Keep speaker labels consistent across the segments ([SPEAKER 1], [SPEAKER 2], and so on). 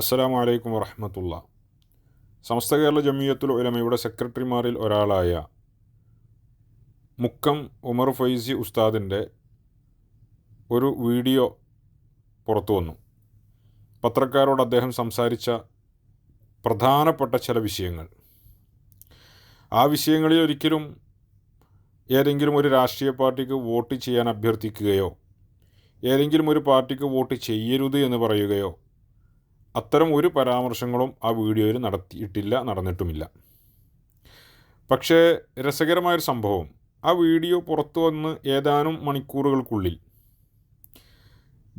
[SPEAKER 1] അസ്സലാമു അലൈക്കും വറഹമത്തുള്ള. സമസ്ത കേരള ജമിയത്തുൽ ഉലമയുടെ സെക്രട്ടറിമാരിൽ ഒരാളായ മുക്കം ഉമർ ഫൈസി ഉസ്താദിന്റെ ഒരു വീഡിയോ പുറത്തു വന്നു. പത്രക്കാരോട് അദ്ദേഹം സംസാരിച്ച പ്രധാനപ്പെട്ട ചില വിഷയങ്ങൾ. ആ വിഷയങ്ങളിൽ ഒരിക്കലും ഏതെങ്കിലും ഒരു രാഷ്ട്രീയ പാർട്ടിക്ക് വോട്ട് ചെയ്യാൻ അഭ്യർത്ഥിക്കുകയോ ഏതെങ്കിലും ഒരു പാർട്ടിക്ക് വോട്ട് ചെയ്യരുത് എന്ന് പറയുകയോ അത്തരം ഒരു പരാമർശങ്ങളും ആ വീഡിയോയിൽ നടത്തിയിട്ടില്ല നടന്നിട്ടുമില്ല. പക്ഷേ രസകരമായൊരു സംഭവം. ആ വീഡിയോ പുറത്തു വന്ന് ഏതാനും മണിക്കൂറുകൾക്കുള്ളിൽ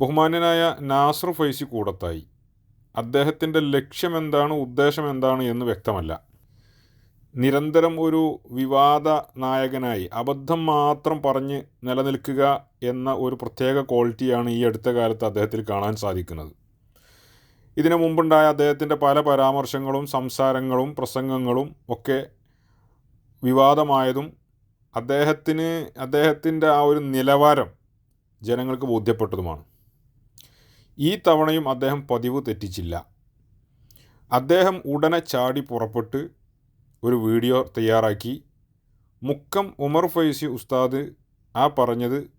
[SPEAKER 1] ബഹുമാന്യനായ നാസർ ഫൈസി കൂടത്തായി. അദ്ദേഹത്തിന്റെ ലക്ഷ്യമെന്താണ് ഉദ്ദേശം എന്താണ് എന്ന് വ്യക്തമല്ല. നിരന്തരം ഒരു വിവാദ നായകനായി അബദ്ധം മാത്രം പറഞ്ഞ് നിലനിൽക്കുക എന്ന ഒരു പ്രത്യേക ക്വാളിറ്റിയാണ് ഈ അടുത്ത കാലത്ത് അദ്ദേഹത്തിൽ കാണാൻ സാധിക്കുന്നത്. ഇതിനു മുമ്പുണ്ടായ അദ്ദേഹത്തിന്റെ പല പരാമർശങ്ങളും സംസാരങ്ങളും പ്രസംഗങ്ങളും ഒക്കെ വിവാദമായതും അദ്ദേഹത്തിന് അദ്ദേഹത്തിന്റെ ആ ഒരു നിലവാരം ജനങ്ങൾക്ക് ബോധ്യപ്പെട്ടതുമാണ്. ഈ തവണയും അദ്ദേഹം പതിവ് തെറ്റിച്ചില്ല. അദ്ദേഹം ഉടനെ ചാടി പുറപ്പെട്ട് ഒരു വീഡിയോ തയ്യാറാക്കി. മുക്കം ഉമർ ഫൈസി ഉസ്താദ് ആ പറഞ്ഞത്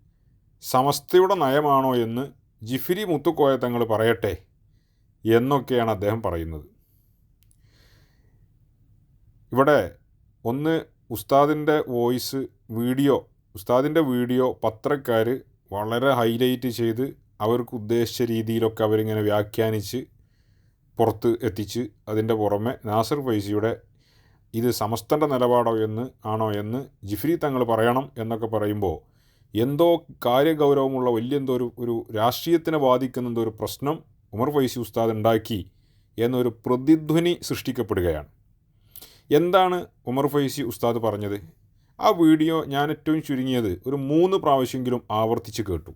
[SPEAKER 1] സമസ്തയുടെ നയമാണോ എന്ന് ജിഫിരി മുത്തുക്കോയ തങ്ങൾ പറയട്ടെ. എന്നൊക്കെയാണ് അദ്ദേഹം പറയുന്നത്. ഇവിടെ ഒന്ന് ഉസ്താദിന്റെ വോയിസ് വീഡിയോ ഉസ്താദിന്റെ വീഡിയോ പത്രക്കാർ വളരെ ഹൈലൈറ്റ് ചെയ്ത് അവർക്ക് ഉദ്ദേശിച്ച രീതിയിലൊക്കെ അവരിങ്ങനെ വ്യാഖ്യാനിച്ച് പുറത്ത് എത്തിച്ച് അതിന്റെ പുറമെ നാസർ ഫൈസിയുടെ ഇത് സമസ്തന്റെ നിലപാടോ എന്ന് ആണോ എന്ന് ജിഫ്രി തങ്ങൾ പറയണം എന്നൊക്കെ പറയുമ്പോൾ എന്തോ കാര്യഗൗരവമുള്ള വലിയ എന്തോ ഒരു ഒരു രാഷ്ട്രീയത്തിനെ ബാധിക്കുന്ന എന്തോ ഒരു പ്രശ്നം ഉമർ ഫൈസി ഉസ്താദ് ഉണ്ടാക്കി എന്നൊരു പ്രതിധ്വനി സൃഷ്ടിക്കപ്പെടുകയാണ്. എന്താണ് ഉമർ ഫൈസി ഉസ്താദ് പറഞ്ഞത്? ആ വീഡിയോ ഞാൻ ഏറ്റവും ചുരുങ്ങിയത് ഒരു മൂന്ന് പ്രാവശ്യമെങ്കിലും ആവർത്തിച്ച് കേട്ടു.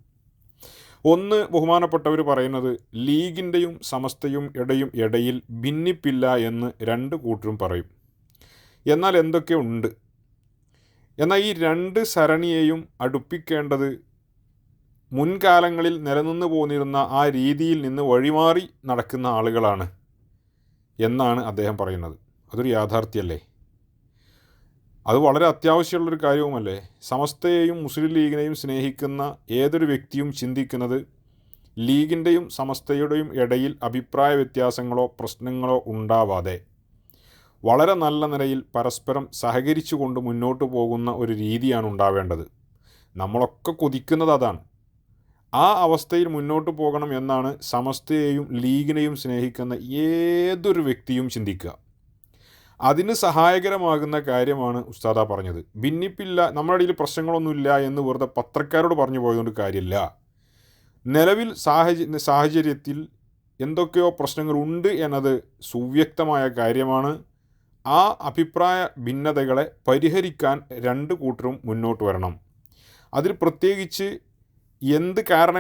[SPEAKER 1] ഒന്ന് ബഹുമാനപ്പെട്ടവർ പറയുന്നത് ലീഗിന്റെയും സമസ്തയും ഇടയും ഇടയിൽ ഭിന്നിപ്പില്ല എന്ന് രണ്ട് കൂട്ടരും പറയും. എന്നാൽ എന്തൊക്കെ ഉണ്ട് എന്നാൽ ഈ രണ്ട് സരണിയെയും അടുപ്പിക്കേണ്ടത് മുൻകാലങ്ങളിൽ നിലനിന്ന് പോന്നിരുന്ന ആ രീതിയിൽ നിന്ന് വഴിമാറി നടക്കുന്ന ആളുകളാണ് എന്നാണ് അദ്ദേഹം പറയുന്നത്. അതൊരു യാഥാർത്ഥ്യമല്ലേ? അത് വളരെ അത്യാവശ്യമുള്ളൊരു കാര്യവുമല്ലേ? സമസ്തയെയും മുസ്ലിം ലീഗിനെയും സ്നേഹിക്കുന്ന ഏതൊരു വ്യക്തിയും ചിന്തിക്കുന്നത് ലീഗിന്റെയും സമസ്തയുടെയും ഇടയിൽ അഭിപ്രായ വ്യത്യാസങ്ങളോ പ്രശ്നങ്ങളോ ഉണ്ടാവാതെ വളരെ നല്ല നിലയിൽ പരസ്പരം സഹകരിച്ചുകൊണ്ട് മുന്നോട്ട് പോകുന്ന ഒരു രീതിയാണ് ഉണ്ടാവേണ്ടത്. നമ്മളൊക്കെ കൊതിക്കുന്നത് അതാണ്. ആ അവസ്ഥയിൽ മുന്നോട്ട് പോകണം എന്നാണ് സമസ്തയെയും ലീഗിനെയും സ്നേഹിക്കുന്ന ഏതൊരു വ്യക്തിയും ചിന്തിക്കുക. അതിന് സഹായകരമാകുന്ന കാര്യമാണ് ഉസ്താദ പറഞ്ഞത്. ഭിന്നിപ്പില്ല നമ്മുടെ ഇടയിൽ പ്രശ്നങ്ങളൊന്നുമില്ല എന്ന് വെറുതെ പത്രക്കാരോട് പറഞ്ഞു പോയതുകൊണ്ട് കാര്യമില്ല. നിലവിൽ സാഹചര്യ സാഹചര്യത്തിൽ എന്തൊക്കെയോ പ്രശ്നങ്ങളുണ്ട് എന്നത് സുവ്യക്തമായ കാര്യമാണ്. ആ അഭിപ്രായ ഭിന്നതകളെ പരിഹരിക്കാൻ രണ്ട് കൂട്ടരും മുന്നോട്ട് വരണം. അതിൽ പ്രത്യേകിച്ച് എന്ത് കാരണ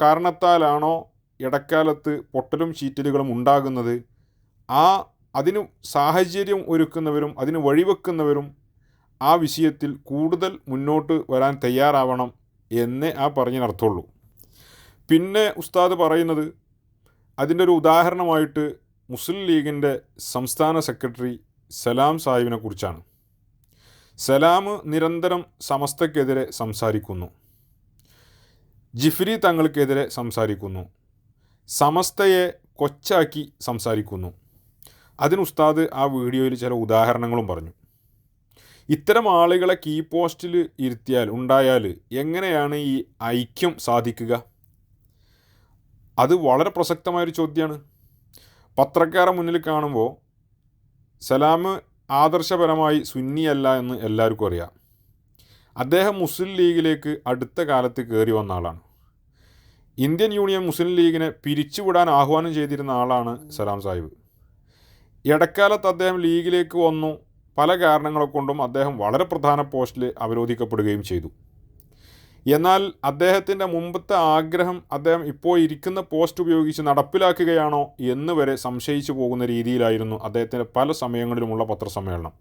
[SPEAKER 1] കാരണത്താലാണോ ഇടക്കാലത്ത് പൊട്ടലും ചീറ്റലുകളും ഉണ്ടാകുന്നത്? ആ അതിന് സാഹചര്യം ഒരുക്കുന്നവരും അതിന് വഴിവെക്കുന്നവരും ആ വിഷയത്തിൽ കൂടുതൽ മുന്നോട്ട് വരാൻ തയ്യാറാവണം എന്നേ ആ പറഞ്ഞതിനർത്ഥമുള്ളൂ പിന്നെ ഉസ്താദ് പറയുന്നത് അതിന്റെ ഒരു ഉദാഹരണമായിട്ട് മുസ്ലിം ലീഗിന്റെ സംസ്ഥാന സെക്രട്ടറി സലാം സാഹിബിനെ കുറിച്ചാണ്. സലാം നിരന്തരം സമസ്തക്കെതിരെ സംസാരിക്കുന്നു. ജിഫ്രി തങ്ങൾക്കെതിരെ സംസാരിക്കുന്നു. സമസ്തയെ കൊച്ചാക്കി സംസാരിക്കുന്നു. അതിന് ഉസ്താദ് ആ വീഡിയോയിൽ ചില ഉദാഹരണങ്ങളും പറഞ്ഞു. ഇത്തരം ആളുകളെ കീ പോസ്റ്റിൽ ഇരുത്തിയാൽ ഉണ്ടായാൽ എങ്ങനെയാണ് ഈ ഐക്യം സാധിക്കുക? അത് വളരെ പ്രസക്തമായൊരു ചോദ്യമാണ്. പത്രക്കാരെ മുന്നിൽ കാണുമ്പോൾ സലാം ആദർശപരമായി സുന്നിയല്ല എന്ന് എല്ലാവർക്കും അറിയാം. അദ്ദേഹം മുസ്ലിം ലീഗിലേക്ക് അടുത്ത കാലത്ത് കയറി വന്ന ആളാണ്. ഇന്ത്യൻ യൂണിയൻ മുസ്ലിം ലീഗിനെ പിരിച്ചുവിടാൻ ആഹ്വാനം ചെയ്തിരുന്ന ആളാണ് സലാം സാഹിബ്. ഇടക്കാലത്ത് അദ്ദേഹം ലീഗിലേക്ക് വന്നു. പല കാരണങ്ങളെ കൊണ്ടും അദ്ദേഹം വളരെ പ്രധാന പോസ്റ്റിൽ അവരോധിക്കപ്പെടുകയും ചെയ്തു. എന്നാൽ അദ്ദേഹത്തിന്റെ മുമ്പത്തെ ആഗ്രഹം അദ്ദേഹം ഇപ്പോൾ ഇരിക്കുന്ന പോസ്റ്റ് ഉപയോഗിച്ച് നടപ്പിലാക്കുകയാണോ എന്ന് വരെ സംശയിച്ചു പോകുന്ന രീതിയിലായിരുന്നു അദ്ദേഹത്തിന്റെ പല സമയങ്ങളിലുമുള്ള പത്രസമ്മേളനം.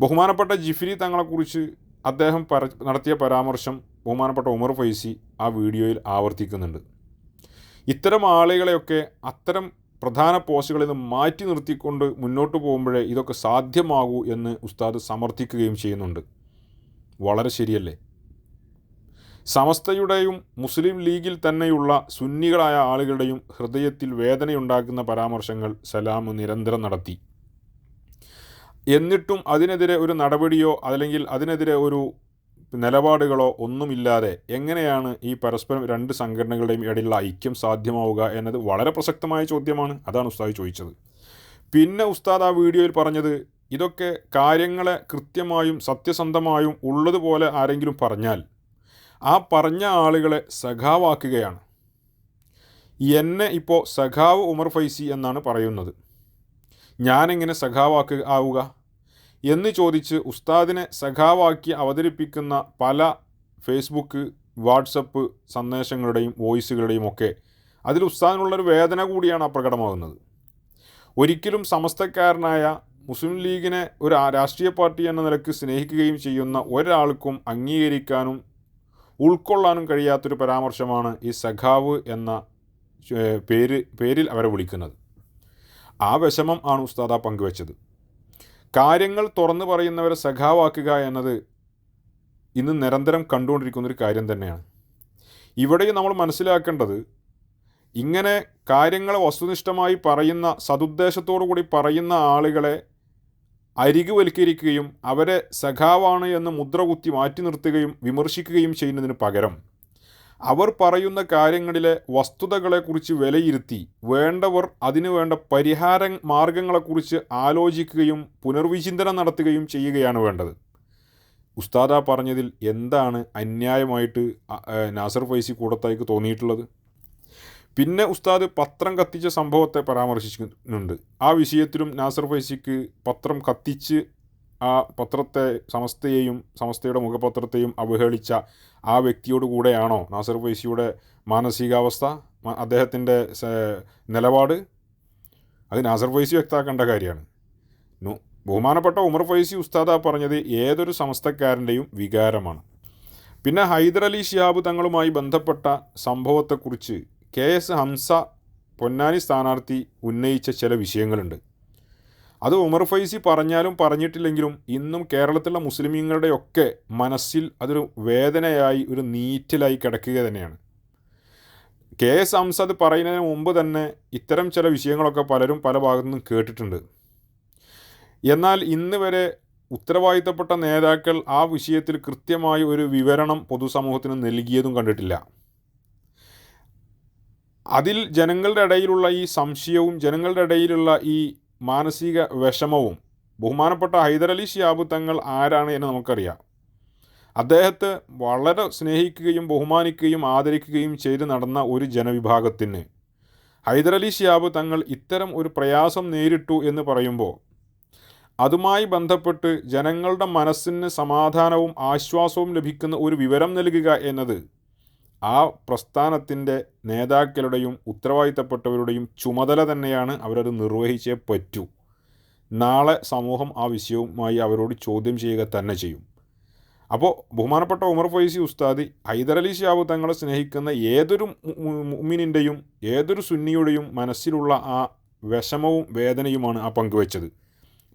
[SPEAKER 1] ബഹുമാനപ്പെട്ട ജിഫ്രി തങ്ങളെക്കുറിച്ച് അദ്ദേഹം പര നടത്തിയ പരാമർശം ബഹുമാനപ്പെട്ട ഉമർ ഫൈസി ആ വീഡിയോയിൽ ആവർത്തിക്കുന്നുണ്ട്. ഇത്തരം ആളുകളെയൊക്കെ അത്തരം പ്രധാന പോസ്റ്റുകളിൽ നിന്ന് മാറ്റി നിർത്തിക്കൊണ്ട് മുന്നോട്ട് പോകുമ്പോഴേ ഇതൊക്കെ സാധ്യമാകൂ എന്ന് ഉസ്താദ് സമർത്ഥിക്കുകയും ചെയ്യുന്നുണ്ട്. വളരെ ശരിയല്ലേ? സമസ്തയുടെയും മുസ്ലിം ലീഗിൽ തന്നെയുള്ള സുന്നികളായ ആളുകളുടെയും ഹൃദയത്തിൽ വേദനയുണ്ടാക്കുന്ന പരാമർശങ്ങൾ സലാം നിരന്തരം നടത്തി. എന്നിട്ടും അതിനെതിരെ ഒരു നടപടിയോ അല്ലെങ്കിൽ അതിനെതിരെ ഒരു നിലപാടുകളോ ഒന്നുമില്ലാതെ എങ്ങനെയാണ് ഈ പരസ്പരം രണ്ട് സംഘടനകളുടെയും ഇടയിലുള്ള ഐക്യം സാധ്യമാവുക എന്നത് വളരെ പ്രസക്തമായ ചോദ്യമാണ്. അതാണ് ഉസ്താദ് ചോദിച്ചത്. പിന്നെ ഉസ്താദ് ആ വീഡിയോയിൽ പറഞ്ഞത് ഇതൊക്കെ കാര്യങ്ങളെ കൃത്യമായും സത്യസന്ധമായും ഉള്ളതുപോലെ ആരെങ്കിലും പറഞ്ഞാൽ ആ പറഞ്ഞ ആളുകളെ സഖാവാക്കുകയാണ്. എന്നെ ഇപ്പോൾ സഖാവ് ഉമർ ഫൈസി എന്നാണ് പറയുന്നത്. ഞാനെങ്ങനെ സഖാവാക്കുക ആവുക? എന്ന് ചോദിച്ച് ഉസ്താദിനെ സഖാവാക്കി അവതരിപ്പിക്കുന്ന പല ഫേസ്ബുക്ക് വാട്സപ്പ് സന്ദേശങ്ങളുടെയും വോയിസുകളുടെയും ഒക്കെ അതിൽ ഉസ്താദിനുള്ളൊരു വേദന കൂടിയാണ് അപ്രകടമാകുന്നത് ഒരിക്കലും സമസ്തക്കാരനായ മുസ്ലിം ലീഗിനെ ഒരു രാഷ്ട്രീയ പാർട്ടി എന്ന നിലയ്ക്ക് സ്നേഹിക്കുകയും ചെയ്യുന്ന ഒരാൾക്കും അംഗീകരിക്കാനും ഉൾക്കൊള്ളാനും കഴിയാത്തൊരു പരാമർശമാണ് ഈ സഖാവ് എന്ന പേര് പേരിൽ അവരെ വിളിക്കുന്നത്. ആ വിഷമം ആണ് ഉസ്താദ പങ്കുവച്ചത്. കാര്യങ്ങൾ തുറന്നു പറയുന്നവരെ സഖാവാക്കുക എന്നത് ഇന്ന് നിരന്തരം കണ്ടുകൊണ്ടിരിക്കുന്ന ഒരു കാര്യം തന്നെയാണ്. ഇവിടെയും നമ്മൾ മനസ്സിലാക്കേണ്ടത് ഇങ്ങനെ കാര്യങ്ങൾ വസ്തുനിഷ്ഠമായി പറയുന്ന സതുദ്ദേശത്തോടു കൂടി പറയുന്ന ആളുകളെ അരികുവൽക്കരിക്കുകയും അവരെ സഖാവാണ് എന്ന് മുദ്ര കുത്തി മാറ്റി നിർത്തുകയും വിമർശിക്കുകയും ചെയ്യുന്നതിന് പകരം അവർ പറയുന്ന കാര്യങ്ങളിലെ വസ്തുതകളെക്കുറിച്ച് വിലയിരുത്തി വേണ്ടവർ അതിനു വേണ്ട പരിഹാര മാർഗങ്ങളെക്കുറിച്ച് ആലോചിക്കുകയും പുനർവിചിന്തനം നടത്തുകയും ചെയ്യുകയാണ് വേണ്ടത്. ഉസ്താദ പറഞ്ഞതിൽ എന്താണ് അന്യായമായിട്ട് നാസർ ഫൈസി കൂടത്തായിക്ക് തോന്നിയിട്ടുള്ളത്? പിന്നെ ഉസ്താദ് പത്രം കത്തിച്ച സംഭവത്തെ പരാമർശിക്കുന്നുണ്ട് ആ വിഷയത്തിലും നാസർ ഫൈസിക്ക് പത്രം കത്തിച്ച് ആ പത്രത്തെ സമസ്തയെയും സമസ്തയുടെ മുഖപത്രത്തെയും അവഹേളിച്ച ആ വ്യക്തിയോട് കൂടെയാണോ നാസർ ഫൈസിയുടെ മാനസികാവസ്ഥ അദ്ദേഹത്തിന്റെ നിലപാട്? അത് നാസർ ഫൈസി വ്യക്തമാക്കേണ്ട കാര്യമാണ്. ബഹുമാനപ്പെട്ട ഉമർ ഫൈസി ഉസ്താദ പറഞ്ഞത് ഏതൊരു സമസ്തക്കാരന്റെയും വികാരമാണ്. പിന്നെ ഹൈദരലി ഷിഹാബ് തങ്ങളുമായി ബന്ധപ്പെട്ട സംഭവത്തെക്കുറിച്ച് കെ എസ് ഹംസ പൊന്നാനി സ്ഥാനാർത്ഥി ഉന്നയിച്ച ചില വിഷയങ്ങളുണ്ട്. അത് ഉമർ ഫൈസി പറഞ്ഞാലും പറഞ്ഞിട്ടില്ലെങ്കിലും ഇന്നും കേരളത്തിലുള്ള മുസ്ലിമീങ്ങളുടെയൊക്കെ മനസ്സിൽ അതൊരു വേദനയായി ഒരു നീറ്റലായി കിടക്കുക തന്നെയാണ്. കെ എസ് അംസദ് പറയുന്നതിന് മുമ്പ് തന്നെ ഇത്തരം ചില വിഷയങ്ങളൊക്കെ പലരും പല ഭാഗത്തു നിന്നും കേട്ടിട്ടുണ്ട്. എന്നാൽ ഇന്ന് വരെ ഉത്തരവാദിത്തപ്പെട്ട നേതാക്കൾ ആ വിഷയത്തിൽ കൃത്യമായ ഒരു വിവരണം പൊതുസമൂഹത്തിന് നൽകിയതും കണ്ടിട്ടില്ല. അതിൽ ജനങ്ങളുടെ ഇടയിലുള്ള ഈ സംശയവും ജനങ്ങളുടെ ഇടയിലുള്ള ഈ മാനസിക വിഷമവും ബഹുമാനപ്പെട്ട ഹൈദരലി ഷിയാബ് തങ്ങൾ ആരാണ് എന്ന് നമുക്കറിയാം. അദ്ദേഹത്തെ വളരെ സ്നേഹിക്കുകയും ബഹുമാനിക്കുകയും ആദരിക്കുകയും ചെയ്ത് നടന്ന ഒരു ജനവിഭാഗത്തിന് ഹൈദരലി ഷിയാബ് തങ്ങൾ ഇത്തരം ഒരു പ്രയാസം നേരിട്ടു എന്ന് പറയുമ്പോൾ അതുമായി ബന്ധപ്പെട്ട് ജനങ്ങളുടെ മനസ്സിന് സമാധാനവും ആശ്വാസവും ലഭിക്കുന്ന ഒരു വിവരം നൽകുക എന്നത് ആ പ്രസ്ഥാനത്തിന്റെ നേതാക്കളുടെയും ഉത്തരവാദിത്തപ്പെട്ടവരുടെയും ചുമതല തന്നെയാണ് അവരത് നിർവഹിച്ചേ പറ്റൂ. നാളെ സമൂഹം ആ വിഷയവുമായി അവരോട് ചോദ്യം ചെയ്യുക തന്നെ ചെയ്യും. അപ്പോൾ ബഹുമാനപ്പെട്ട ഉമർ ഫൈസി ഉസ്താദി ഹൈദരലി ഷാബു തങ്ങളെ സ്നേഹിക്കുന്ന ഏതൊരു മു- മു- ഏതൊരു സുന്നിയുടെയും മനസ്സിലുള്ള ആ വിഷമവും വേദനയുമാണ് ആ പങ്കുവെച്ചത്.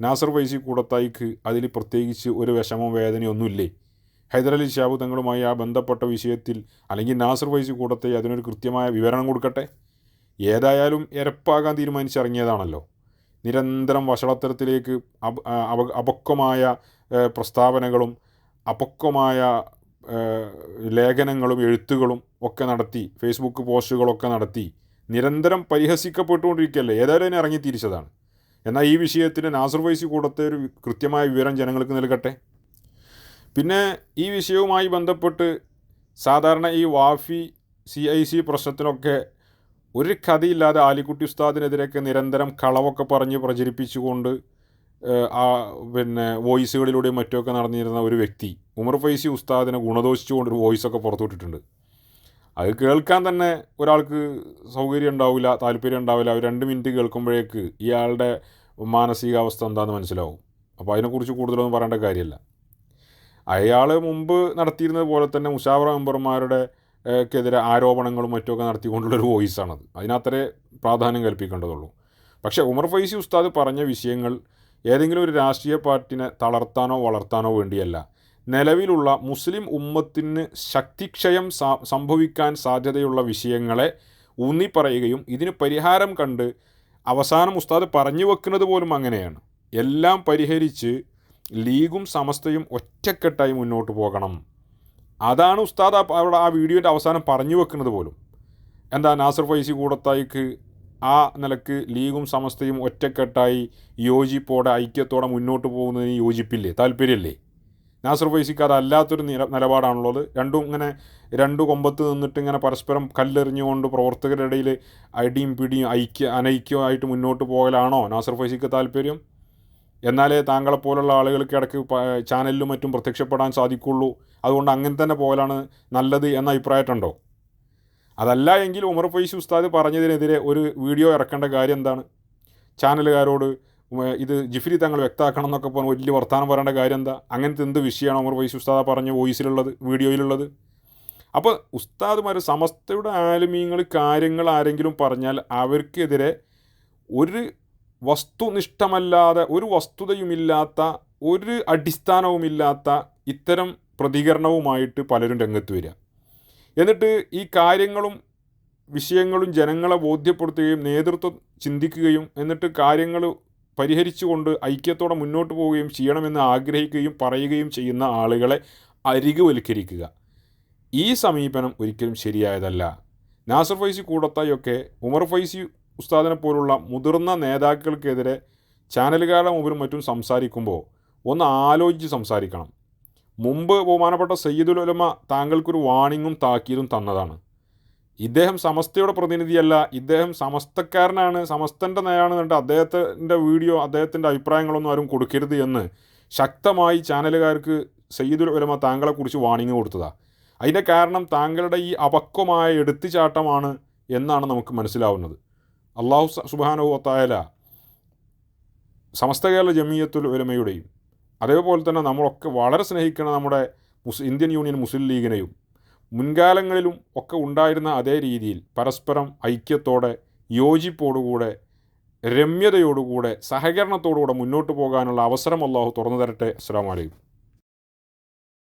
[SPEAKER 1] നാസർ ഫൈസി കൂടത്തായിക്ക് അതിൽ പ്രത്യേകിച്ച് ഒരു വിഷമവും വേദനയും ഒന്നുമില്ലേ ഹൈദരലി ഷാബു തങ്ങളുമായി ആ ബന്ധപ്പെട്ട വിഷയത്തിൽ അല്ലെങ്കിൽ നാസർ വൈസ് കൂടത്തെ അതിനൊരു കൃത്യമായ വിവരണം കൊടുക്കട്ടെ? ഏതായാലും എരപ്പാകാൻ തീരുമാനിച്ചിറങ്ങിയതാണല്ലോ. നിരന്തരം വഷളത്തരത്തിലേക്ക് അപ അപ- അപക്വമായ പ്രസ്താവനകളും അപക്വമായ ലേഖനങ്ങളും എഴുത്തുകളും ഒക്കെ നടത്തി ഫേസ്ബുക്ക് പോസ്റ്റുകളൊക്കെ നടത്തി നിരന്തരം പരിഹസിക്കപ്പെട്ടുകൊണ്ടിരിക്കുകയല്ലേ? ഏതായാലും അതിനെ ഇറങ്ങി തിരിച്ചതാണ് എന്നാൽ ഈ വിഷയത്തിന് നാസർ വൈസി കൂടത്തെ ഒരു കൃത്യമായ വിവരം ജനങ്ങൾക്ക് നൽകട്ടെ? പിന്നെ ഈ വിഷയവുമായി ബന്ധപ്പെട്ട് സാധാരണ ഈ വാഫി സി ഐ സി പ്രശ്നത്തിനൊക്കെ ഒരു കഥയില്ലാതെ ആലിക്കുട്ടി ഉസ്താദിനെതിരെയൊക്കെ നിരന്തരം കളവൊക്കെ പറഞ്ഞ് പ്രചരിപ്പിച്ചുകൊണ്ട് ആ പിന്നെ വോയിസുകളിലൂടെയും മറ്റുമൊക്കെ നടന്നിരുന്ന ഒരു വ്യക്തി ഉമർ ഫൈസി ഉസ്താദിനെ ഗുണദോഷിച്ചുകൊണ്ട് ഒരു വോയിസൊക്കെ പുറത്തുവിട്ടിട്ടുണ്ട് അത് കേൾക്കാൻ തന്നെ ഒരാൾക്ക് സൗകര്യം ഉണ്ടാവില്ല താല്പര്യം ഉണ്ടാവില്ല. രണ്ട് മിനിറ്റ് കേൾക്കുമ്പോഴേക്ക് ഇയാളുടെ മാനസികാവസ്ഥ എന്താണെന്ന് മനസ്സിലാവും. അപ്പോൾ അതിനെക്കുറിച്ച് കൂടുതലൊന്നും പറയേണ്ട കാര്യമില്ല. അയാൾ മുമ്പ് നടത്തിയിരുന്നത് പോലെ തന്നെ മുഷാവറ മെമ്പർമാരുടെ ക്കെതിരെ ആരോപണങ്ങളും മറ്റുമൊക്കെ നടത്തിക്കൊണ്ടുള്ളൊരു വോയിസാണത്. അതിനത്രേ പ്രാധാന്യം കൽപ്പിക്കേണ്ടതുള്ളൂ. പക്ഷേ ഉമർ ഫൈസി ഉസ്താദ് പറഞ്ഞ വിഷയങ്ങൾ ഏതെങ്കിലും ഒരു രാഷ്ട്രീയ പാർട്ടിനെ തളർത്താനോ വളർത്താനോ വേണ്ടിയല്ല. നിലവിലുള്ള മുസ്ലിം ഉമ്മത്തിന് ശക്തിക്ഷയം സംഭവിക്കാൻ സാധ്യതയുള്ള വിഷയങ്ങളെ ഊന്നിപ്പറയുകയും ഇതിന് പരിഹാരം കണ്ട് അവസാനം ഉസ്താദ് പറഞ്ഞു വെക്കുന്നത് പോലും അങ്ങനെയാണ്. എല്ലാം പരിഹരിച്ച് ലീഗും സമസ്തയും ഒറ്റക്കെട്ടായി മുന്നോട്ട് പോകണം. അതാണ് ഉസ്താദ് അവിടെ ആ വീഡിയോന്റെ അവസാനം പറഞ്ഞു വെക്കുന്നത് പോലും. എന്താ നാസർ ഫൈസി കൂടത്തായിക്ക് ആ നിലയ്ക്ക് ലീഗും സമസ്തയും ഒറ്റക്കെട്ടായി യോജിപ്പോടെ ഐക്യത്തോടെ മുന്നോട്ട് പോകുന്നതിന് യോജിപ്പില്ലേ? താല്പര്യമല്ലേ നാസർ ഫൈസിക്ക് അതല്ലാത്തൊരു നില നിലപാടാണുള്ളത്. രണ്ടും ഇങ്ങനെ രണ്ടു കൊമ്പത്ത് നിന്നിട്ട് ഇങ്ങനെ പരസ്പരം കല്ലെറിഞ്ഞുകൊണ്ട് പ്രവർത്തകരുടെ ഇടയിൽ അടിയും പിടിയും ഐക്യ അനൈക്യമായിട്ട് മുന്നോട്ട് പോകലാണോ നാസർ ഫൈസിക്ക് താല്പര്യം? എന്നാലേ താങ്കളെപ്പോലുള്ള ആളുകൾക്ക് ഇടയ്ക്ക് ചാനലിലും മറ്റും പ്രത്യക്ഷപ്പെടാൻ സാധിക്കുള്ളൂ. അതുകൊണ്ട് അങ്ങനെ തന്നെ പോകലാണ് നല്ലത് എന്ന അഭിപ്രായമുണ്ടോ അതല്ല എങ്കിൽ ഉമർ ഫൈസി ഉസ്താദ് പറഞ്ഞതിനെതിരെ ഒരു വീഡിയോ ഇറക്കേണ്ട കാര്യം എന്താണ്? ചാനലുകാരോട് ഇത് ജിഫിരി തങ്ങൾ വ്യക്തമാക്കണം എന്നൊക്കെ പറഞ്ഞ് വലിയ വർത്താനം പറയേണ്ട കാര്യം എന്താ? അങ്ങനത്തെ എന്ത് വിഷയമാണ് ഉമർ ഫൈസി ഉസ്താദ പറഞ്ഞ വോയിസിലുള്ളത് വീഡിയോയിലുള്ളത്? അപ്പോൾ ഉസ്താദ്മാർ സമസ്തയുടെ ആലുമീങ്ങൾ കാര്യങ്ങൾ ആരെങ്കിലും പറഞ്ഞാൽ അവർക്കെതിരെ ഒരു വസ്തുനിഷ്ഠമല്ലാതെ ഒരു വസ്തുതയുമില്ലാത്ത ഒരു അടിസ്ഥാനവുമില്ലാത്ത ഇത്തരം പ്രതികരണവുമായിട്ട് പലരും രംഗത്ത് വരിക. എന്നിട്ട് ഈ കാര്യങ്ങളും വിഷയങ്ങളും ജനങ്ങളെ ബോധ്യപ്പെടുത്തുകയും നേതൃത്വം ചിന്തിക്കുകയും എന്നിട്ട് കാര്യങ്ങൾ പരിഹരിച്ചുകൊണ്ട് ഐക്യത്തോടെ മുന്നോട്ട് പോവുകയും ചെയ്യണമെന്ന് ആഗ്രഹിക്കുകയും പറയുകയും ചെയ്യുന്ന ആളുകളെ അരികുവൽക്കരിക്കുക. ഈ സമീപനം ഒരിക്കലും ശരിയായതല്ല. നാസർ ഫൈസി കൂടത്തായൊക്കെ ഉമർ ഫൈസി ഉസ്താദിനെ പോലുള്ള മുതിർന്ന നേതാക്കൾക്കെതിരെ ചാനലുകാരുടെ മുമ്പിലും മറ്റും സംസാരിക്കുമ്പോൾ ഒന്ന് ആലോചിച്ച് സംസാരിക്കണം. മുമ്പ് ബഹുമാനപ്പെട്ട സയ്യിദുൽ ഉലമ താങ്കൾക്കൊരു വാണിങ്ങും താക്കീതും തന്നതാണ്. ഇദ്ദേഹം സമസ്തയുടെ പ്രതിനിധിയല്ല ഇദ്ദേഹം സമസ്തക്കാരനാണ് സമസ്തന്റെ നയാണ് കണ്ട് അദ്ദേഹത്തിന്റെ വീഡിയോ അദ്ദേഹത്തിന്റെ അഭിപ്രായങ്ങളൊന്നും ആരും കൊടുക്കരുത് എന്ന് ശക്തമായി ചാനലുകാർക്ക് സയ്യിദുൽ ഉലമ താങ്കളെക്കുറിച്ച് വാണിങ് കൊടുത്തതാണ് അതിന്റെ കാരണം താങ്കളുടെ ഈ അപക്വമായ എടുത്തുചാട്ടമാണ് എന്നാണ് നമുക്ക് മനസ്സിലാവുന്നത്. അള്ളാഹു സുബാനുഭവത്തായാല സമസ്ത കേരള ജമീയത്തുൽ ഉലമയുടെയും അതേപോലെ തന്നെ നമ്മളൊക്കെ വളരെ സ്നേഹിക്കുന്ന നമ്മുടെ മുസ് ഇന്ത്യൻ യൂണിയൻ മുസ്ലിം ലീഗിനെയും മുൻകാലങ്ങളിലും ഒക്കെ ഉണ്ടായിരുന്ന അതേ രീതിയിൽ പരസ്പരം ഐക്യത്തോടെ യോജിപ്പോടുകൂടെ രമ്യതയോടുകൂടെ സഹകരണത്തോടുകൂടെ മുന്നോട്ട് പോകാനുള്ള അവസരം അള്ളാഹു തുറന്നു തരട്ടെ. അസ്സാം വലൈക്കും